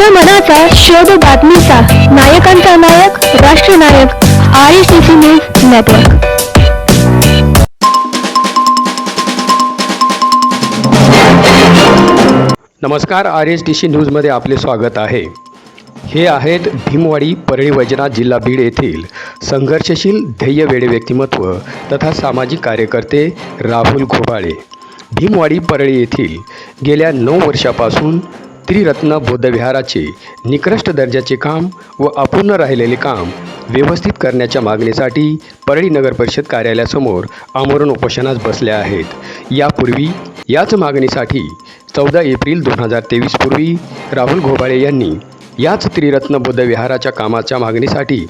माझ्या मनाचा शोध बातमीचा. नायकांचा नायक राष्ट्रनायक R S T C news network. नमस्कार आर एस टी सी न्यूजमध्ये आपले स्वागत आहे. हे आहेत भीमवाडी परळी वैजनाथ जिल्हा बीड येथील संघर्षशील ध्येय वेडे व्यक्तिमत्व तथा सामाजिक कार्यकर्ते राहुल घोबाळे. भीमवाडी परळी येथील गेल्या नऊ वर्षापासून त्रिरत्न बौद्धविहाराचे निकृष्ट दर्जाचे काम व अपूर्ण राहिलेले काम व्यवस्थित करण्याच्या मागणीसाठी परळी नगर परिषद कार्यालयासमोर आमरण उपोषणास बसल्या आहेत. यापूर्वी याच मागणीसाठी चौदा एप्रिल दोन हजार तेवीस पूर्वी राहुल घोबाळे यांनी याच त्रिरत्न बुद्धविहाराच्या कामाच्या मागणीसाठी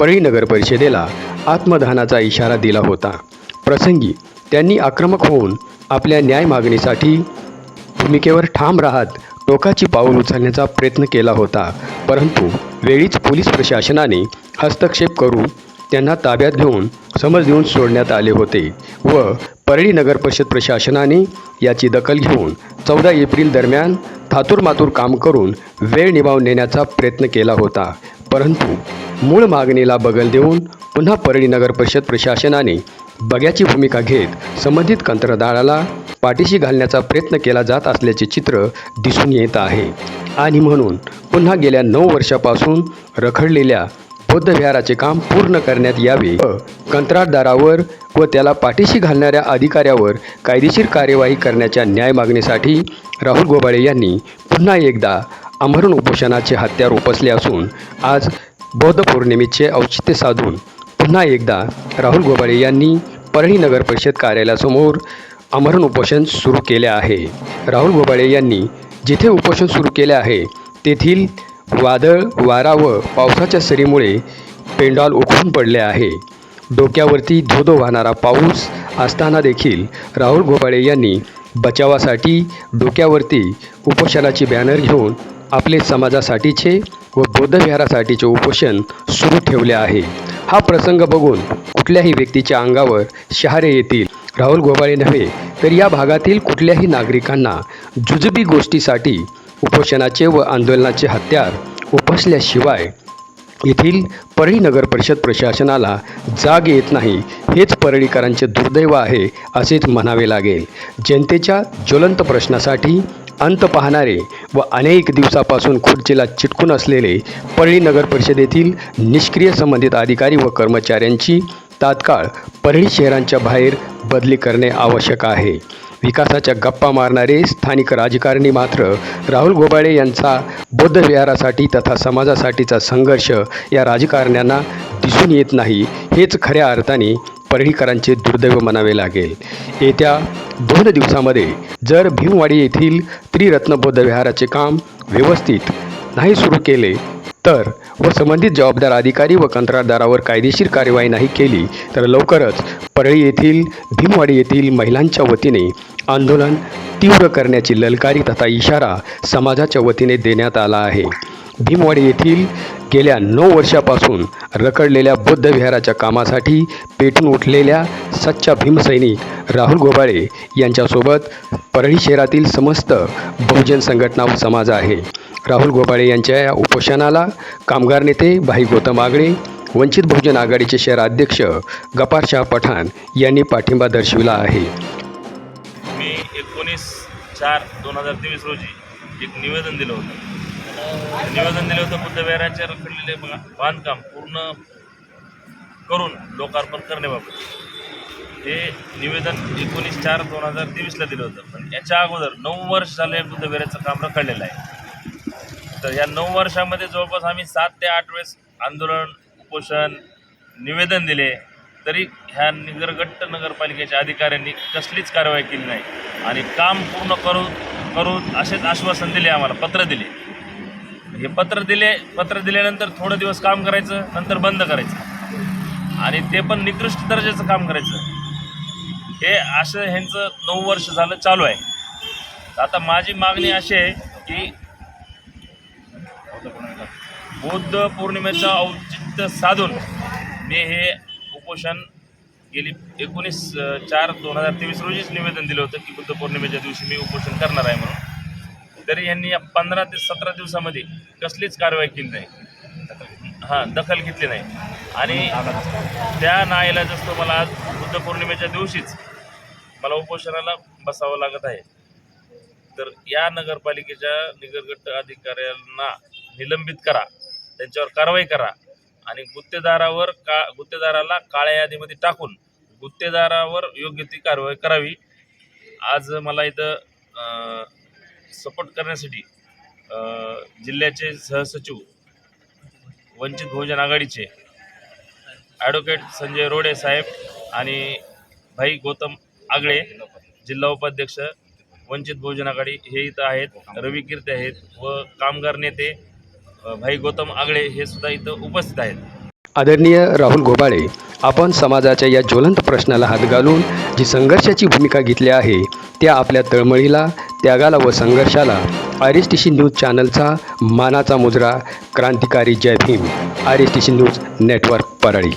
परळी नगर परिषदेला आत्मदहनाचा इशारा दिला होता. प्रसंगी त्यांनी आक्रमक होऊन आपल्या न्याय मागणीसाठी भूमिकेवर ठाम राहत टोकाची पाऊल उचलण्याचा प्रयत्न केला होता. परंतु वेळीच पोलीस प्रशासनाने हस्तक्षेप करून त्यांना ताब्यात घेऊन समज देऊन सोडण्यात आले होते व परळी नगर परिषद प्रशासनाने याची दखल घेऊन चौदा एप्रिल दरम्यान थातूरमातूर काम करून वेळ निभावून नेण्याचा प्रयत्न केला होता. परंतु मूळ मागणीला बगल देऊन पुन्हा परळी नगर परिषद प्रशासनाने बग्याची भूमिका घेत संबंधित कंत्राटदाराला पाठीशी घालण्याचा प्रयत्न केला जात असल्याचे चित्र दिसून येत आहे. आणि म्हणून पुन्हा गेल्या नऊ वर्षापासून रखडलेल्या बौद्धविहाराचे काम पूर्ण करण्यात यावे. व कंत्राटदारावर व त्याला पाठीशी घालणाऱ्या अधिकाऱ्यावर कायदेशीर कार्यवाही करण्याच्या न्याय मागणीसाठी राहुल गोबाळे यांनी पुन्हा एकदा आमरण उपोषणाचे हत्यार उपसले असून आज बौद्ध पौर्णिमेचे औचित्य साधून पुन्हा एकदा राहुल गोबाळे यांनी परळी नगर परिषद कार्यालयासमोर आमरण उपोषण सुरू केले आहे. राहुल गोबाळे यांनी जिथे उपोषण सुरू केले आहे तेथील वादळ वारा व पावसाच्या सरीमुळे पेंडॉल उखळून पडले आहे. डोक्यावरती धोधो वाहणारा पाऊस असताना देखील राहुल गोबाळे यांनी बचावासाठी डोक्यावरती उपोषणाची बॅनर घेऊन आपले समाजासाठीचे व बौद्धविहारासाठीचे उपोषण सुरू ठेवले आहे. हा प्रसंग बघून कुठल्याही व्यक्तीच्या अंगावर शहारे येतील. राहुल गोबाळे नव्हे तर या भागातील कुठल्याही नागरिकांना जुजबी गोष्टीसाठी उपोषणाचे व आंदोलनाचे हत्यार उपसल्याशिवाय येथील परळी नगर परिषद प्रशासनाला जाग येत नाही हेच परळीकरांचे दुर्दैव आहे असेच म्हणावे लागेल. जनतेच्या ज्वलंत प्रश्नासाठी अंत पाहणारे व अनेक दिवसापासून खुर्चीला चिटकून असलेले परळी नगर परिषदेतील निष्क्रिय संबंधित अधिकारी व कर्मचाऱ्यांची तात्काळ परळी शहरांच्या बाहेर बदली करणे आवश्यक आहे. विकासाच्या गप्पा मारणारे स्थानिक राजकारणी मात्र राहुल गोबाळे यांचा बौद्ध विहारासाठी तथा समाजासाठीचा संघर्ष या राजकारण्यांना दिसून येत नाही हेच खऱ्या अर्थाने परळीकरांचे दुर्दैव म्हणावे लागेल. येत्या दोन दिवसामध्ये जर भीमवाडी येथील त्रिरत्न बौद्ध विहाराचे काम व्यवस्थित नाही सुरू केले तर व संबंधित जबाबदार अधिकारी व कंत्राटदारावर कायदेशीर कार्यवाही नाही केली तर लवकरच परळी येथील भीमवाडी येथील महिलांच्या वतीने आंदोलन तीव्र करण्याची ललकारी तथा इशारा समाजाच्या वतीने देण्यात आला आहे. भीमवाडी येथील गेल्या नऊ वर्षापासून रखडलेल्या बौद्ध विहाराच्या कामासाठी पेटून उठलेल्या सच्चा भीमसैनिक राहुल गोबाळे यांच्यासोबत परळी शहरातील समस्त बहुजन संघटना व समाज आहे. राहुल गोबाळे यांच्या या उपोषणाला कामगार नेते भाई गौतम आगळे वंचित बहुजन आघाडीचे शहराध्यक्ष गपार शाह पठाण यांनी पाठिंबा दर्शविला आहे. मी एकोणीस चार दोन हजार तेवीस रोजी एक निवेदन दिलं होतं. निवेदन दिलं होतं बुद्धविहाराचे रखडलेले बांधकाम पूर्ण करून लोकार्पण करण्याबाबत. हे निवेदन एकोणीस चार दोन हजार तेवीसला दिलं होतं. पण याच्या अगोदर नऊ वर्ष झाले बुद्धविहाराचं काम रखडलेलं आहे. तर या नऊ वर्षामध्ये जवळपास आम्ही सात ते आठ वेळेस आंदोलन उपोषण निवेदन दिले. तरी ह्या निगरगट्ट नगरपालिकेच्या अधिकाऱ्यांनी कसलीच कारवाई केली नाही. आणि काम पूर्ण करू करू असेच आश्वासन दिले आम्हाला पत्र दिले. हे पत्र दिले पत्र दिल्यानंतर थोडं दिवस काम करायचं नंतर बंद करायचं. आणि ते पण निकृष्ट दर्जाचं काम करायचं. हे असं ह्यांचं नऊ वर्ष झालं चालू आहे. तर आता माझी मागणी अशी आहे की बौद्ध पौर्णिमेचं औचित्य साधून मी हे उपोषण गेली एकोणीस चार दोन हजार तेवीस रोजीच निवेदन दिलं होतं की बुद्ध पौर्णिमेच्या दिवशी मी उपोषण करणार आहे म्हणून. तरी यांनी या पंधरा ते सतरा दिवसामध्ये कसलीच कारवाई केली नाही. हां दखल घेतली नाही. आणि त्या नाईलाजस्तो मला आज बुद्ध पौर्णिमेच्या दिवशीच मला उपोषणाला बसावं लागत आहे. तर या नगरपालिकेच्या निगरगट्ट अधिकाऱ्यांना निलंबित करा. त्यांच्यावर कारवाई करा. आणि गुत्तेदारावर का गुत्तेदाराला काळ्या यादीमध्ये टाकून गुत्तेदारावर योग्य ती कारवाई करावी. आज मला इथं सपोर्ट करण्यासाठी जिल्ह्याचे सहसचिव वंचित बहुजन आघाडीचे ॲडव्होकेट संजय रोडे साहेब आणि भाई गौतम आगळे जिल्हा उपाध्यक्ष वंचित बहुजन आघाडी हे इथं आहेत. रवी कीर्ती आहेत व कामगार नेते भाई गौतम आगळे हे सुद्धा इथं उपस्थित आहेत. आदरणीय राहुल गोबाळे आपण समाजाच्या या ज्वलंत प्रश्नाला हात घालून जी संघर्षाची भूमिका घेतली आहे त्या आपल्या तळमळीला त्यागाला व संघर्षाला R S T C news चॅनलचा मानाचा मुजरा क्रांतिकारी जय Bhim R S T C news network Parli.